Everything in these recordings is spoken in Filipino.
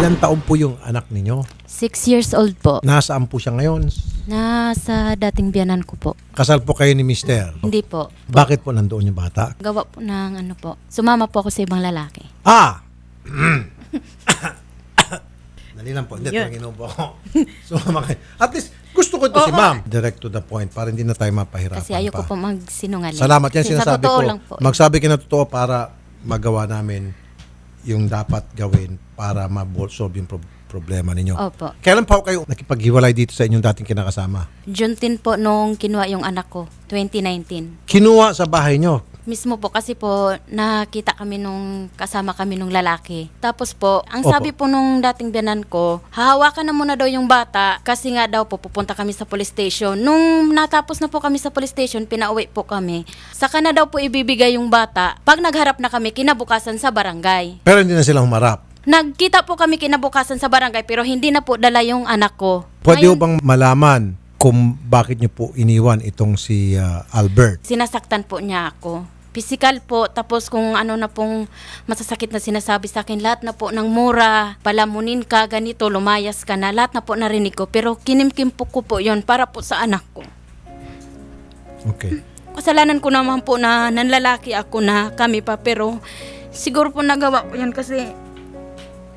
taon po yung anak ninyo? Six years old po. Nasaan po siya ngayon? Nasa dating biyanan ko po. Kasal po kayo ni Mister. Hindi po. Bakit po nandoon yung bata? Gawa po ng ano po. Sumama po ako sa ibang lalaki. Ah! Dali lang po. Hindi, Panginoon po ako. Sumama kayo. At least, gusto ko ito si ma'am. Direct to the point para hindi na tayo mapahirapan Kasi ayoko pa. po magsinungaling. Salamat yan Kasi sa sinasabi totoo ko. lang po. Magsabi ka na totoo para magawa namin yung dapat gawin para ma-solve yung pro- problema ninyo. Opo. Kailan pa kayo nakipaghiwalay dito sa inyong dating kinakasama? June 10 po nung kinuha yung anak ko. 2019. Kinuha sa bahay nyo. Mismo po kasi po nakita kami nung kasama kami nung lalaki. Tapos po, ang Opo. sabi po nung dating biyanan ko, hahawakan na muna daw yung bata kasi nga daw po pupunta kami sa police station. Nung natapos na po kami sa police station, pinauwi po kami. Saka na daw po ibibigay yung bata. Pag nagharap na kami, kinabukasan sa barangay. Pero hindi na sila humarap. Nagkita po kami kinabukasan sa barangay pero hindi na po dala yung anak ko. Pwede Ngayon, ho bang malaman kung bakit nyo po iniwan itong si ah, Albert? sinasaktan po niya ako. Physical po, tapos kung ano na pong masasakit na sinasabi sa akin, lahat na po ng mura, palamunin ka, ganito, lumayas ka na, lahat na po narinig ko. Pero kinimkim po ko po yon para po sa anak ko. Okay. Kasalanan ko naman po na nanlalaki ako na kami pa, pero siguro po nagawa ko yan kasi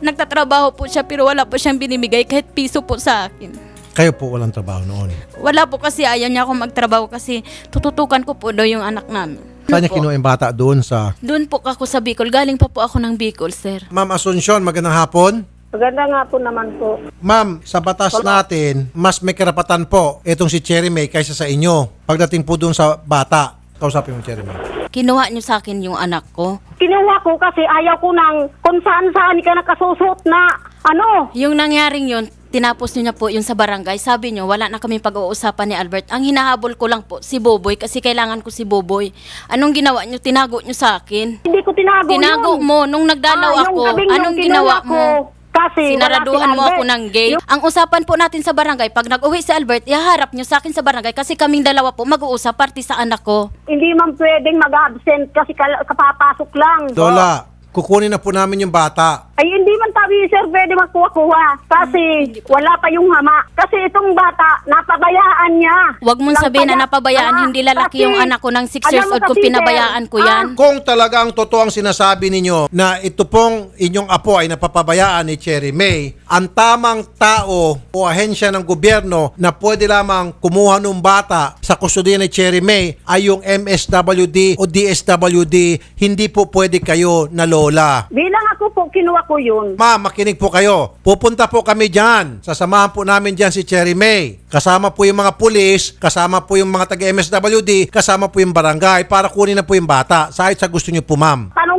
nagtatrabaho po siya pero wala po siyang binibigay kahit piso po sa akin. Kayo po walang trabaho noon. Wala po kasi ayaw niya ako magtrabaho kasi tututukan ko po daw yung anak namin. Saan niya po? kinuha yung bata doon sa... Doon po ako sa Bicol. Galing pa po ako ng Bicol, sir. Ma'am Asuncion, magandang hapon. Maganda nga po naman po. Ma'am, sa batas natin, mas may karapatan po itong si Cherry May kaysa sa inyo. Pagdating po doon sa bata, kausapin mo Cherry May. Kinuha niyo sa akin yung anak ko. Kinuha ko kasi ayaw ko nang kung saan saan ka nakasusot na ano. Yung nangyaring yun, tinapos niyo niya po yun sa barangay. Sabi niyo, wala na kami pag-uusapan ni Albert. Ang hinahabol ko lang po si Boboy kasi kailangan ko si Boboy. Anong ginawa niyo? Tinago niyo sa akin. Hindi ko tinago Tinago yun. mo nung nagdalaw Ah, yung ako. gabing yung Anong kinuha ginawa ko, mo? Kasi Sinaraduhan si mo ako Albert. ng gate. Yung- Ang usapan po natin sa barangay, pag nag-uwi si Albert, ihaharap niyo sa akin sa barangay kasi kaming dalawa po mag-uusap party sa anak ko. hindi man pwedeng mag-absent kasi kal- kapapasok lang. Lola, kukunin na po namin yung bata. Ay, hindi man tabi, sir, pwede magkuha-kuha. Kasi wala pa yung hama. Kasi itong bata, napabayaan niya. Huwag mong Lang sabihin na pala- napabayaan, Ah, hindi lalaki kasi- yung anak ko ng 6 Alam years mo old kung kasi, sir, pinabayaan ko yan. Kung talagang totoo ang sinasabi ninyo na ito pong inyong apo ay napapabayaan ni Cherry May, ang tamang tao o ahensya ng gobyerno na pwede lamang kumuha ng bata sa kustudiya ni Cherry May ay yung MSWD o DSWD, hindi po pwede kayo na lola. Bilang ako po, kinuha ko yun. Ma'am, makinig po kayo. Pupunta po kami dyan. Sasamahan po namin dyan si Cherry May. Kasama po yung mga pulis, kasama po yung mga taga-MSWD, kasama po yung barangay para kunin na po yung bata. Kahit sa gusto niyo po, ma'am. Tanungin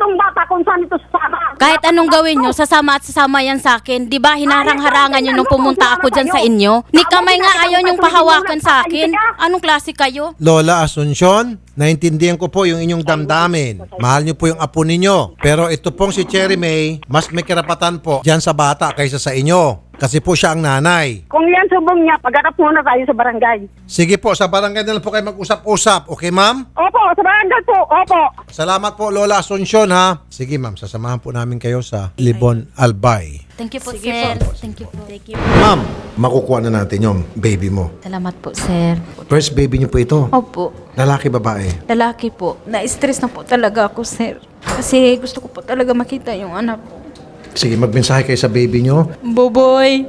man itong bata kung saan ito sasama. Kahit anong gawin nyo, sasama at sasama yan sa akin. Di ba hinarang-harangan nyo nung pumunta ako dyan sa inyo? Ni kamay nga ayaw nyong pahawakan sa akin. Anong klase kayo? Lola Asuncion, naintindihan ko po yung inyong damdamin. Mahal niyo po yung apo ninyo. Pero ito pong si Cherry May, mas may karapatan po dyan sa bata kaysa sa inyo. Kasi po siya ang nanay. Kung yan subong niya, pagharap muna tayo sa barangay. Sige po, sa barangay na lang po kayo mag-usap-usap. Okay, ma'am? Opo, sa barangay po, opo. Salamat po, Lola Asuncion, ha? Sige, ma'am. Sasamahan po namin kayo sa Libon Albay. Thank you po, sir. Thank you po. Ma'am, makukuha na natin yung baby mo. Salamat po, sir. First baby niyo po ito. Opo, Lalaki, babae. lalaki po. Na-stress na po talaga ako, sir. Kasi gusto ko po talaga makita yung anak ko. Sige, magmensahe kayo sa baby niyo. Boboy!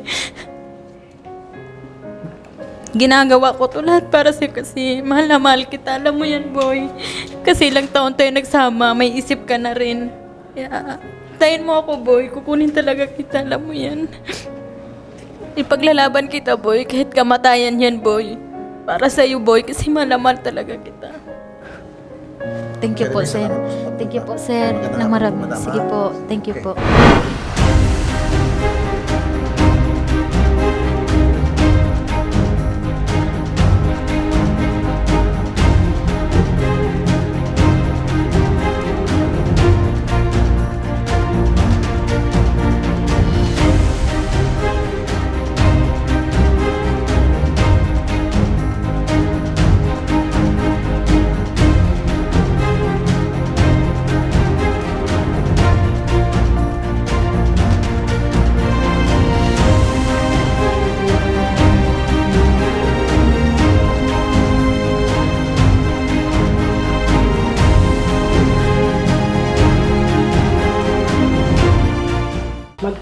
Ginagawa ko to lahat para sa'yo kasi mahal na mahal kita. Alam mo yan, boy. Kasi ilang taon tayo nagsama, may isip ka na rin. Kaya, tayin mo ako, boy. Kukunin talaga kita. Alam mo yan. Ipaglalaban kita, boy. Kahit kamatayan yan, boy. Para sa'yo, boy. Kasi mahal na mahal talaga kita. Thank you po, sir. Thank you po, sir. Na marami. Sige po. Thank you po.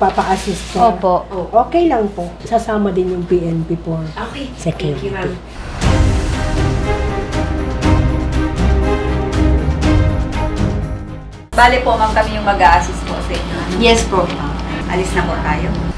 Magpapa-assist ka. Opo. Oh, okay lang po. Sasama din yung PNP for Okay. Thank you, ma'am. Bale po, ma'am, kami yung mag-a-assist po sa inyo. Yes po. Alis na po tayo.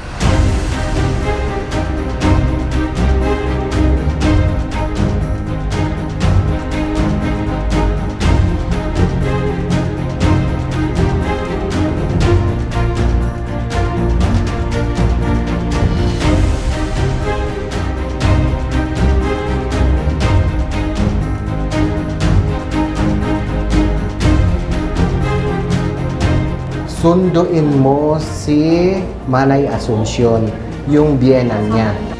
Sunduin mo si Manay Asunsyon, yung biyenan niya.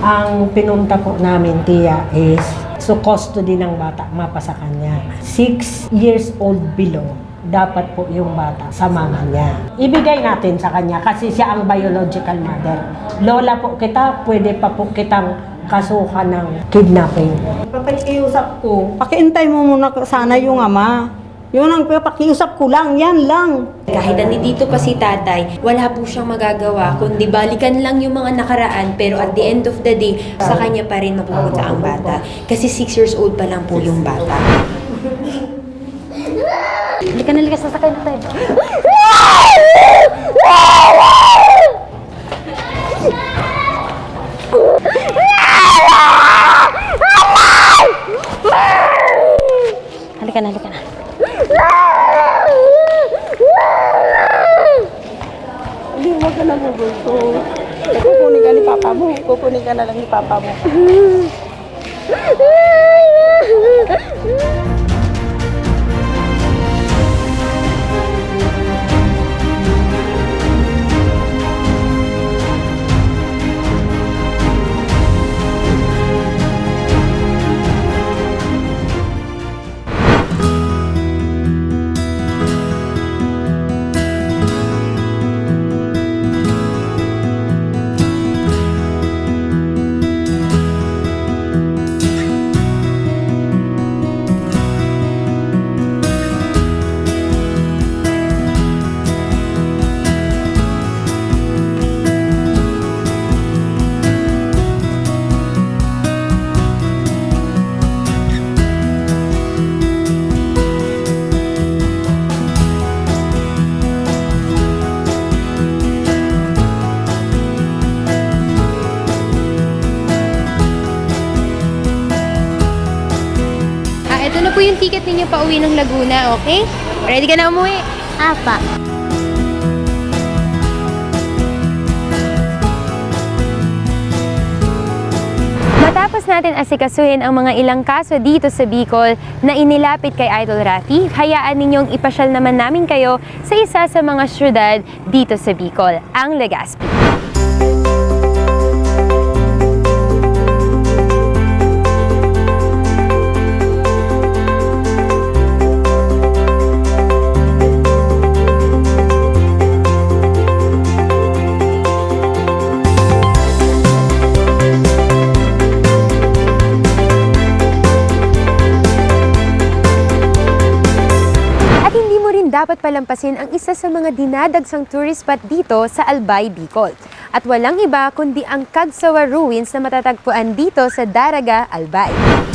Ang pinunta po namin, Tia, is so custody ng bata, mapa sa kanya. Six years old below, dapat po yung bata sa mama niya. Ibigay natin sa kanya kasi siya ang biological mother. Lola po kita, pwede pa po kitang kasuhan ng kidnapping. Papakiusap ko, pakiintay mo muna sana yung ama. Yun ang papakiusap ko lang, yan lang. Kahit nandito pa si tatay, wala po siyang magagawa, kundi balikan lang yung mga nakaraan, pero at the end of the day, sa kanya pa rin mapupunta ang bata. Kasi 6 years old pa lang po yung bata. Halika na, halika, sasakay na tayo. Halika na, halika na. Hindi, huwag ka na gugusto. Kukunin ka ni papa mo, kukunin ka na lang ni papa mo. Yung ticket ninyo pa uwi ng Laguna, okay? Ready ka na umuwi? Apa. Matapos natin asikasuhin ang mga ilang kaso dito sa Bicol na inilapit kay Idol Rafi, hayaan ninyong ipasyal naman namin kayo sa isa sa mga syudad dito sa Bicol, ang Legazpi. Palampasin ang isa sa mga dinadagsang tourist spot dito sa Albay, Bicol. At walang iba kundi ang Kagsawa Ruins na matatagpuan dito sa Daraga, Albay.